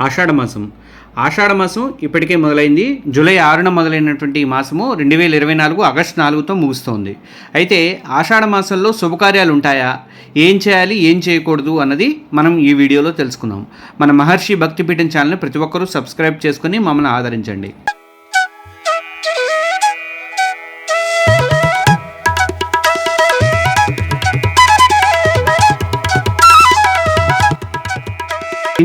ఆషాఢ మాసం. ఆషాఢ మాసం ఇప్పటికే మొదలైంది. జూలై ఆరున మొదలైనటువంటి ఈ మాసము రెండు వేల ఇరవై నాలుగు ఆగస్టు నాలుగుతో ముగుస్తోంది. అయితే ఆషాఢ మాసంలో శుభకార్యాలు ఉంటాయా? ఏం చేయాలి? ఏం చేయకూడదు? అన్నది మనం ఈ వీడియోలో తెలుసుకుందాం. మన మహర్షి భక్తిపీఠం ఛానల్ని ప్రతి ఒక్కరూ సబ్స్క్రైబ్ చేసుకుని మమ్మల్ని ఆదరించండి.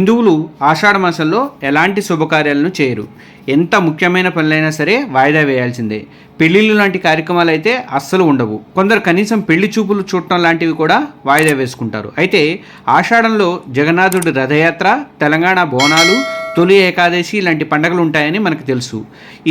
హిందువులు ఆషాఢ మాసంలో ఎలాంటి శుభకార్యాలను చేయరు. ఎంత ముఖ్యమైన పనులైనా సరే వాయిదా వేయాల్సిందే. పెళ్ళిళ్ళు లాంటి కార్యక్రమాలు అయితే అస్సలు ఉండవు. కొందరు కనీసం పెళ్ళి చూపులు చూడటం లాంటివి కూడా వాయిదా వేసుకుంటారు. అయితే ఆషాఢంలో జగన్నాథుడి రథయాత్ర తెలంగాణ బోనాలు తొలి ఏకాదశి ఇలాంటి పండగలు ఉంటాయని మనకు తెలుసు.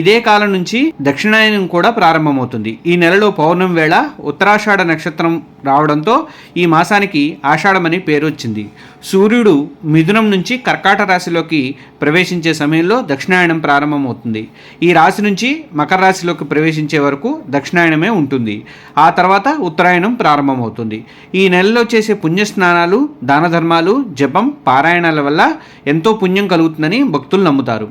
ఇదే కాలం నుంచి దక్షిణాయనం కూడా ప్రారంభమవుతుంది. ఈ నెలలో పౌర్ణమి వేళ ఉత్తరాషాఢ నక్షత్రం రావడంతో ఈ మాసానికి ఆషాఢమని పేరు వచ్చింది సూర్యుడు మిథునం నుంచి కర్కాట రాశిలోకి ప్రవేశించే సమయంలో దక్షిణాయనం ప్రారంభమవుతుంది. ఈ రాశి నుంచి మకర రాశిలోకి ప్రవేశించే వరకు దక్షిణాయనమే ఉంటుంది. ఆ తర్వాత ఉత్తరాయణం ప్రారంభమవుతుంది. ఈ నెలలో చేసే పుణ్యస్నానాలు దాన ధర్మాలు జపం పారాయణాల వల్ల ఎంతో పుణ్యం కలుగుతుందని భక్తులు నమ్ముతారు.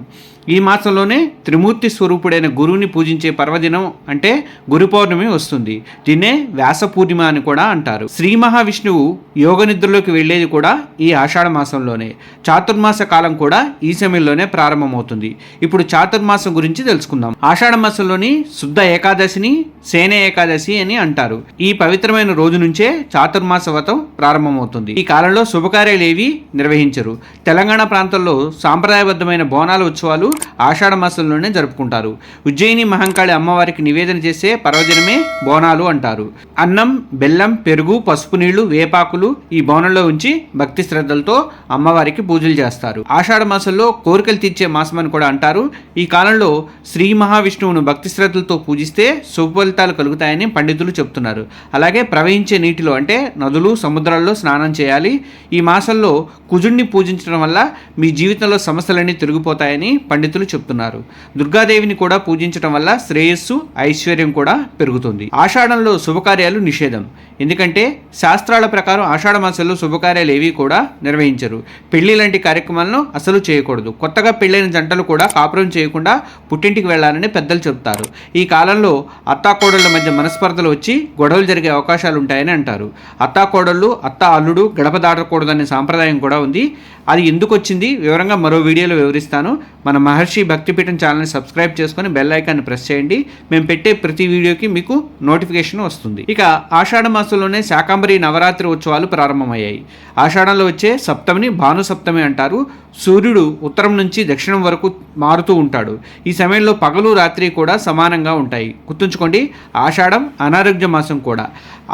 ఈ మాసంలోనే త్రిమూర్తి స్వరూపుడైన గురువుని పూజించే పర్వదినం అంటే గురు పౌర్ణమి వస్తుంది. దీన్నే వ్యాస పూర్ణిమ అని కూడా అంటారు. శ్రీ మహావిష్ణువు యోగ నిద్రలోకి వెళ్ళేది కూడా ఈ ఆషాఢ మాసంలోనే. చాతుర్మాస కాలం కూడా ఈ సమయంలోనే ప్రారంభమవుతుంది. ఇప్పుడు చాతుర్మాసం గురించి తెలుసుకుందాం. ఆషాఢ మాసంలోని శుద్ధ ఏకాదశిని సేన ఏకాదశి అని అంటారు. ఈ పవిత్రమైన రోజు నుంచే చాతుర్మాస వ్రతం ప్రారంభమవుతుంది. ఈ కాలంలో శుభకార్యాలు ఏవి నిర్వహించరు. తెలంగాణ ప్రాంతంలో సాంప్రదాయబద్ధమైన బోనాల ఉత్సవాలు ఆషాఢ మాసంలోనే జరుపుకుంటారు. ఉజ్జయిని మహంకాళి అమ్మవారికి నివేదన చేసే పర్వదినమే బోనాలు అంటారు. అన్నం బెల్లం పెరుగు పసుపు నీళ్ళు వేపాకులు ఈ బోనంలో ఉంచి భక్తి శ్రద్ధలతో అమ్మవారికి పూజలు చేస్తారు. ఆషాఢ మాసంలో కోరికలు తీర్చే మాసం అని కూడా అంటారు. ఈ కాలంలో శ్రీ మహావిష్ణువును భక్తి శ్రద్ధలతో పూజిస్తే శుభఫలితాలు కలుగుతాయని పండితులు చెప్తున్నారు. అలాగే ప్రవహించే నీటిలో అంటే నదులు సముద్రాల్లో స్నానం చేయాలి. ఈ మాసంలో కుజుడిని పూజించడం వల్ల మీ జీవితంలో సమస్యలన్నీ తిరిగిపోతాయని పండితులు చెప్తున్నారు. దుర్గాదేవిని కూడా పూజించడం వల్ల శ్రేయస్సు ఐశ్వర్యం కూడా పెరుగుతుంది. ఆషాఢంలో శుభకార్యాలు నిషేధం. ఎందుకంటే శాస్త్రాల ప్రకారం ఆషాఢ మాసంలో శుభకార్యాలు ఏవి కూడా నిర్వహించరు. పెళ్ళి లాంటి కార్యక్రమాలను అసలు చేయకూడదు. కొత్తగా పెళ్ళైన జంటలు కూడా కాపురం చేయకుండా పుట్టింటికి వెళ్ళాలని పెద్దలు చెప్తారు ఈ కాలంలో అత్తాకోడళ్ళ మధ్య మనస్పర్ధలు వచ్చి గొడవలు జరిగే అవకాశాలు ఉంటాయని అంటారు. అత్తాకోడళ్ళు అత్త అల్లుడు గడప దాటకూడదనే సాంప్రదాయం కూడా ఉంది. అది ఎందుకు వచ్చింది? వివరంగా మరో వీడియోలో వివరిస్తాను. మన మహర్షి భక్తిపీఠం ఛానల్ని సబ్స్క్రైబ్ చేసుకొని బెల్ ఐకాన్ని ప్రెస్ చేయండి. మేము పెట్టే ప్రతి వీడియోకి మీకు నోటిఫికేషన్ వస్తుంది. ఇక ఆషాఢ మాసంలోనే శాకాంబరి నవరాత్రి ఉత్సవాలు ప్రారంభమయ్యాయి. ఆషాఢంలో వచ్చే సప్తమిని భాను సప్తమి అంటారు. సూర్యుడు ఉత్తరం నుంచి దక్షిణం వరకు మారుతూ ఉంటాడు. ఈ సమయంలో పగలు రాత్రి కూడా సమానంగా ఉంటాయి. గుర్తుంచుకోండి ఆషాఢం అనారోగ్య మాసం కూడా.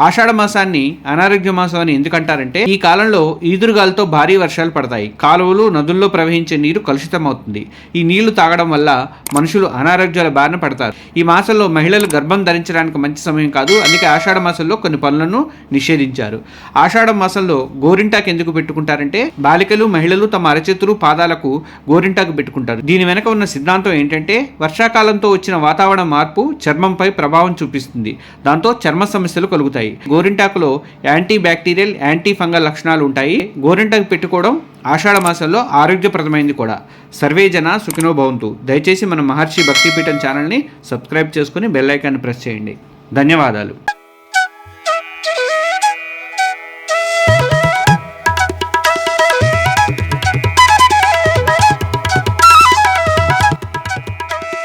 ఆషాఢ మాసాన్ని అనారోగ్య మాసం అని ఎందుకంటారంటే ఈ కాలంలో ఈదురుగాలతో భారీ వర్షాలు పడతాయి. కాలువలు నదుల్లో ప్రవహించే నీరు కలుషితం అవుతుంది ఈ నీళ్ళు తాగడం వల్ల మనుషులు అనారోగ్యాల బారిన పడతారు. ఈ మాసంలో మహిళలు గర్భం ధరించడానికి మంచి సమయం కాదు. అందుకే ఆషాఢ మాసంలో కొన్ని పనులను నిషేధించారు. ఆషాఢ మాసంలో గోరింటాకు ఎందుకు పెట్టుకుంటారంటే బాలికలు మహిళలు తమ అరచేతులు పాదాలకు గోరింటాకు పెట్టుకుంటారు. దీని వెనక ఉన్న సిద్ధాంతం ఏంటంటే వర్షాకాలంతో వచ్చిన వాతావరణ మార్పు చర్మంపై ప్రభావం చూపిస్తుంది. దాంతో చర్మ సమస్యలు కలుగుతాయి. గోరింటాకులో యాంటీ బ్యాక్టీరియల్ యాంటీ ఫంగల్ లక్షణాలు ఉంటాయి. గోరింటాకు పెట్టుకోవడం ఆషాఢ మాసంలో ఆరోగ్యప్రదమైంది కూడా. సర్వే జన సుఖినో భవంతు. దయచేసి మన మహర్షి భక్తిపీఠం ఛానల్ని సబ్స్క్రైబ్ చేసుకుని బెల్ ఐకాన్ని ప్రెస్ చేయండి. ధన్యవాదాలు.